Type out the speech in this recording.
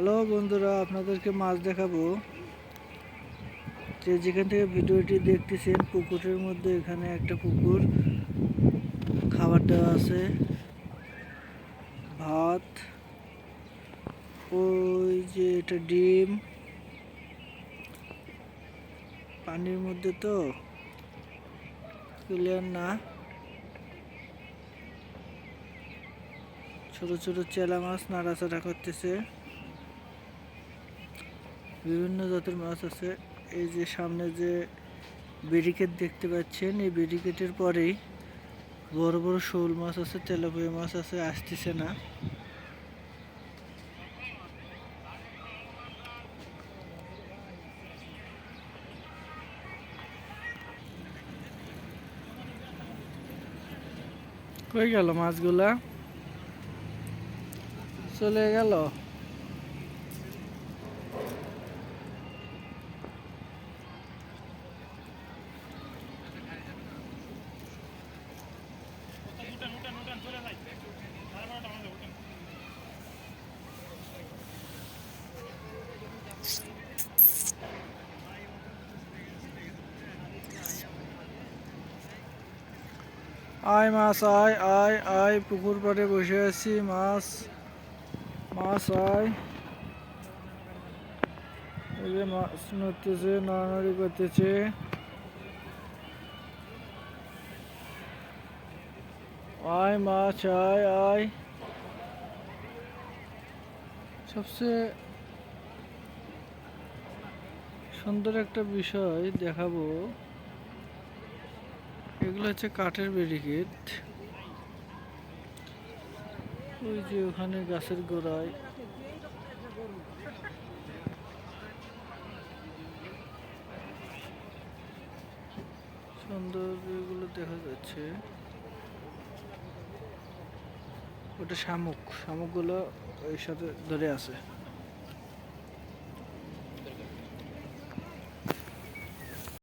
Hello বন্ধুরা, আপনাদেরকে মাছ দেখাবো। যে যেখান থেকে ভিডিওটি দেখতেছেন, পুকুরের মধ্যে এখানে একটা পুকুর। খাবার দেওয়া আছে। ভাত। ওই যে এটা ডিম। পানির মধ্যে তো? ক্লিয়ার না। ছোট ছোট চেলা মাছ নাড়াচাড়া করতেছে। বিভিন্ন জাতের মাছ আছে। এই যে সামনে যে ব্যারিকেড দেখতে পাচ্ছেন, এই ব্যারিকেডের পরেই বড় বড় শোল মাছ আছে, তেলাপিয়া মাছ আছে, আসতেছে না। কই গেল মাছগুলা। চলে গেল। আয় মাছ, আয় আয় আয়, পুকুর পাড়ে বসে আছি, মাছ মাছ, আয়। এই যে মাছ নড়তেছে, নড়ানড়ি করতেছে। আয় মাছ, আয় আয়। সবচেয়ে সুন্দর একটা বিষয় দেখাবো। এগুলো হচ্ছে কাঠের ব্যারিকেড। ওই যে ওখানে গাছের গোড়ায়। সুন্দর এগুলো দেখা যাচ্ছে। ওটা শামুক। শামুকগুলো ওই সাথে ধরে আছে।